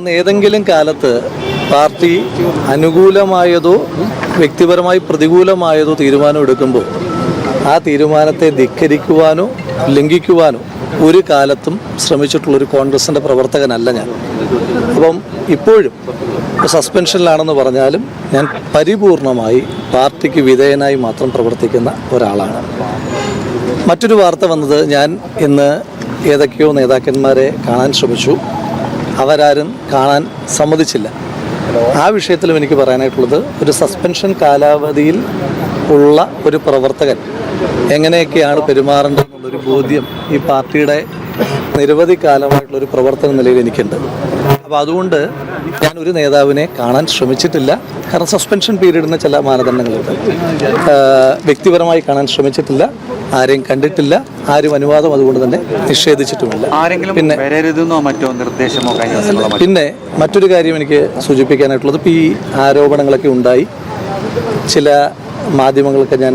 അന്ന് ഏതെങ്കിലും കാലത്ത് പാർട്ടി അനുകൂലമായതോ വ്യക്തിപരമായി പ്രതികൂലമായതോ തീരുമാനം എടുക്കുമ്പോൾ ആ തീരുമാനത്തെ ധിക്കരിക്കുവാനോ ലംഘിക്കുവാനോ ഒരു കാലത്തും ശ്രമിച്ചിട്ടുള്ളൊരു കോൺഗ്രസിന്റെ പ്രവർത്തകനല്ല ഞാൻ. അപ്പം ഇപ്പോഴും സസ്പെൻഷനിലാണെന്ന് പറഞ്ഞാലും ഞാൻ പരിപൂർണമായി പാർട്ടിക്ക് വിധേയനായി മാത്രം പ്രവർത്തിക്കുന്ന ഒരാളാണ്. മറ്റൊരു വാർത്ത വന്നത് ഞാൻ ഇന്ന് ഏതൊക്കെയോ നേതാക്കന്മാരെ കാണാൻ ശ്രമിച്ചു. അവരാരും കാണാൻ സമ്മതിച്ചില്ല. ആ വിഷയത്തിലും എനിക്ക് പറയാനായിട്ടുള്ളത് ഒരു സസ്പെൻഷൻ കാലാവധിയിൽ ഉള്ള ഒരു പ്രവർത്തകൻ എങ്ങനെയൊക്കെയാണ് പെരുമാറേണ്ടത് എന്നുള്ളൊരു ബോധ്യം ഈ പാർട്ടിയുടെ നിരവധി കാലമായിട്ടുള്ള ഒരു പ്രവർത്തന നിലയിൽ എനിക്കുണ്ട്. അപ്പോൾ അതുകൊണ്ട് ഞാൻ ഒരു നേതാവിനെ കാണാൻ ശ്രമിച്ചിട്ടില്ല. കാരണം സസ്പെൻഷൻ പീരീഡിന് ചില മാനദണ്ഡങ്ങളുണ്ട്. വ്യക്തിപരമായി കാണാൻ ശ്രമിച്ചിട്ടില്ല. ആരെയും കണ്ടിട്ടില്ല. ആരും അനുവാദം അതുകൊണ്ട് തന്നെ നിഷേധിച്ചിട്ടുമില്ല. പിന്നെ മറ്റോ നിർദ്ദേശമോ പിന്നെ മറ്റൊരു കാര്യം എനിക്ക് സൂചിപ്പിക്കാനായിട്ടുള്ളത് ഇപ്പോൾ ഈ ആരോപണങ്ങളൊക്കെ ഉണ്ടായി. ചില മാധ്യമങ്ങളൊക്കെ ഞാൻ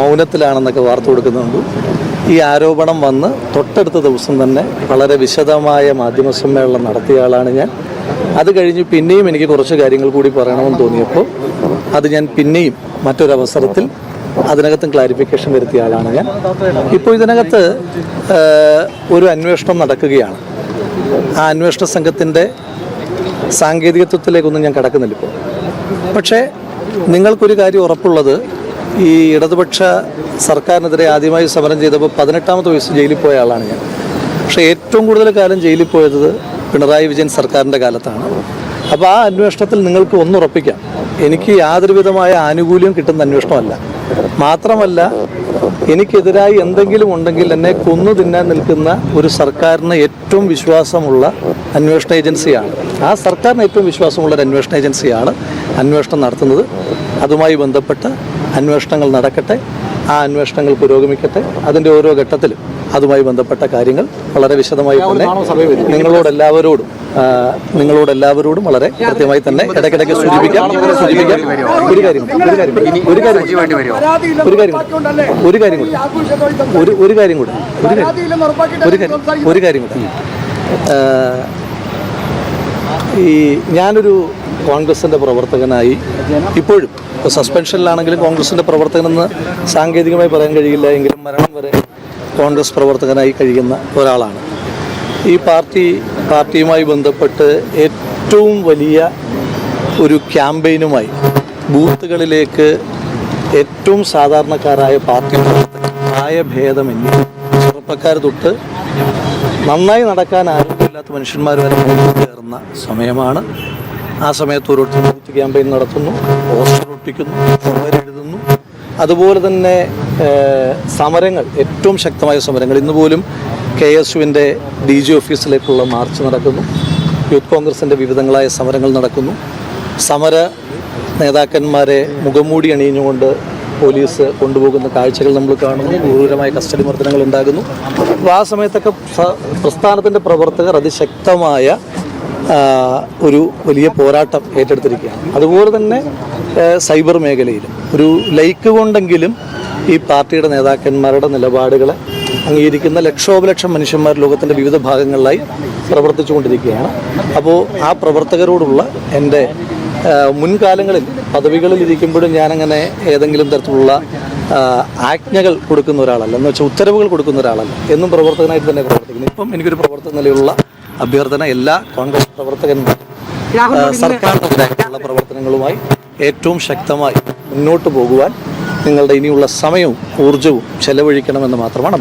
മൗനത്തിലാണെന്നൊക്കെ വാർത്ത കൊടുക്കുന്നുണ്ട്. ഈ ആരോപണം വന്ന് തൊട്ടടുത്ത ദിവസം തന്നെ വളരെ വിശദമായ മാധ്യമ സമ്മേളനം നടത്തിയ ആളാണ് ഞാൻ. അത് കഴിഞ്ഞ് പിന്നെയും എനിക്ക് കുറച്ച് കാര്യങ്ങൾ കൂടി പറയണമെന്ന് തോന്നിയപ്പോൾ അത് ഞാൻ പിന്നെയും മറ്റൊരവസരത്തിൽ അതിനകത്തും ക്ലാരിഫിക്കേഷൻ വരുത്തിയ ആളാണ് ഞാൻ. ഇപ്പോൾ ഇതിനകത്ത് ഒരു അന്വേഷണം നടക്കുകയാണ്. ആ അന്വേഷണ സംഘത്തിന്റെ സാങ്കേതികത്വത്തിലേക്കൊന്നും ഞാൻ കടക്കുന്നില്ല ഇപ്പോൾ. പക്ഷേ നിങ്ങൾക്കൊരു കാര്യം ഉറപ്പുള്ളത് ഈ ഇടതുപക്ഷ സർക്കാരിനെതിരെ ആദ്യമായി സമരം ചെയ്തപ്പോൾ പതിനെട്ടാമത്തെ വയസ്സ് ജയിലിൽ പോയ ആളാണ് ഞാൻ. പക്ഷേ ഏറ്റവും കൂടുതൽ കാലം ജയിലിൽ പോയത് പിണറായി വിജയൻ സർക്കാരിന്റെ കാലത്താണ്. അപ്പോൾ ആ അന്വേഷണത്തിൽ നിങ്ങൾക്ക് ഒന്നുറപ്പിക്കാം. എനിക്ക് യാതൊരു വിധമായ ആനുകൂല്യം കിട്ടുന്ന അന്വേഷണമല്ല. മാത്രമല്ല എനിക്കെതിരായി എന്തെങ്കിലും ഉണ്ടെങ്കിൽ എന്നെ കൊന്നു തിന്നാൻ നിൽക്കുന്ന ഒരു സർക്കാരിന് ഏറ്റവും വിശ്വാസമുള്ള അന്വേഷണ ഏജൻസിയാണ്. ആ സർക്കാരിന് ഏറ്റവും വിശ്വാസമുള്ള ഒരു അന്വേഷണ ഏജൻസിയാണ് അന്വേഷണം നടത്തുന്നത്. അതുമായി ബന്ധപ്പെട്ട് അന്വേഷണങ്ങൾ നടക്കട്ടെ. ആ അന്വേഷണങ്ങൾ പുരോഗമിക്കട്ടെ. അതിന്റെ ഓരോ ഘട്ടത്തിലും. അതുമായി ബന്ധപ്പെട്ട കാര്യങ്ങൾ വളരെ വിശദമായി തന്നെ നിങ്ങളോടെല്ലാവരോടും നിങ്ങളോടെല്ലാവരോടും വളരെ കൃത്യമായി തന്നെ ഇടയ്ക്കിടയ്ക്ക് സൂചിപ്പിക്കാം. സൂചിപ്പിക്കാം. ഒരു കാര്യം ഒരു കാര്യം ഒരു കാര്യം ഒരു കാര്യം കൂടെ. ഒരു കാര്യം കൂടെ. ഒരു ഒരു കാര്യം കൂടെ. ഒരു കാര്യം ഒരു കാര്യം ഒരു കാര്യം കൂടെ. ഈ ഞാനൊരു കോൺഗ്രസിന്റെ പ്രവർത്തകനായി ഇപ്പോഴും ഇപ്പോൾ സസ്പെൻഷനിലാണെങ്കിലും കോൺഗ്രസിന്റെ പ്രവർത്തകനെന്ന് സാങ്കേതികമായി പറയാൻ കഴിയില്ല. എങ്കിലും മരണം വരെ കോൺഗ്രസ് പ്രവർത്തകനായി കഴിയുന്ന ഒരാളാണ്. ഈ പാർട്ടി പാർട്ടിയുമായി ബന്ധപ്പെട്ട് ഏറ്റവും വലിയ ഒരു ക്യാമ്പയിനുമായി ബൂത്തുകളിലേക്ക് ഏറ്റവും സാധാരണക്കാരായ പാർട്ടി പ്രായഭേദമന്യേ ചെറുപ്പക്കാർ തൊട്ട് നന്നായി നടക്കാൻ ആരോഗ്യമില്ലാത്ത മനുഷ്യന്മാർ വരെ കയറുന്ന സമയമാണ്. ആ സമയത്ത് ഓരോരുത്തർ ബൂത്ത് ക്യാമ്പയിൻ നടത്തുന്നു പോസ്റ്റർ ഒട്ടിക്കുന്നു അതുപോലെ തന്നെ സമരങ്ങൾ ഏറ്റവും ശക്തമായ സമരങ്ങൾ. ഇന്ന് പോലും കെ എസ് യുവിന്റെ ഡി ജി ഓഫീസിലേക്കുള്ള മാർച്ച് നടക്കുന്നു. യൂത്ത് കോൺഗ്രസിന്റെ വിവിധങ്ങളായ സമരങ്ങൾ നടക്കുന്നു. സമര നേതാക്കന്മാരെ മുഖംമൂടി അണിഞ്ഞുകൊണ്ട് പോലീസ് കൊണ്ടുപോകുന്ന കാഴ്ചകൾ നമ്മൾ കാണുന്നു. ക്രൂരമായ കസ്റ്റഡി മർദ്ദനങ്ങൾ ഉണ്ടാകുന്നു. അപ്പോൾ ആ സമയത്തൊക്കെ പ്രസ്ഥാനത്തിന്റെ പ്രവർത്തകർ അതിശക്തമായ ഒരു വലിയ പോരാട്ടം ഏറ്റെടുത്തിരിക്കുകയാണ്. അതുപോലെ തന്നെ സൈബർ മേഖലയിലും. ഒരു ലൈക്ക് കൊണ്ടെങ്കിലും ഈ പാർട്ടിയുടെ നേതാക്കന്മാരുടെ നിലപാടുകളെ അംഗീകരിക്കുന്ന ലക്ഷോപലക്ഷം മനുഷ്യന്മാർ ലോകത്തിന്റെ വിവിധ ഭാഗങ്ങളിലായി പ്രവർത്തിച്ചു കൊണ്ടിരിക്കുകയാണ് അപ്പോൾ ആ പ്രവർത്തകരോടുള്ള എന്റെ മുൻകാലങ്ങളിൽ പദവികളിൽ ഇരിക്കുമ്പോഴും ഞാനങ്ങനെ ഏതെങ്കിലും തരത്തിലുള്ള ആജ്ഞകൾ കൊടുക്കുന്ന ഒരാളല്ല. എന്ന് വെച്ചാൽ ഉത്തരവുകൾ കൊടുക്കുന്ന ഒരാളല്ല. എന്നും പ്രവർത്തകനായിട്ട് തന്നെ പ്രവർത്തിക്കുന്നു. ഇപ്പം എനിക്കൊരു പ്രവർത്തക നിലയിലുള്ള അഭ്യർത്ഥന എല്ലാ കോൺഗ്രസ് പ്രവർത്തകന്മാരും സർക്കാരിനെതിരായിട്ടുള്ള പ്രവർത്തനങ്ങളുമായി ഏറ്റവും ശക്തമായി മുന്നോട്ട് പോകുവാൻ നിങ്ങളുടെ ഇനിയുള്ള സമയവും ഊർജവും ചെലവഴിക്കണമെന്ന് മാത്രമാണ്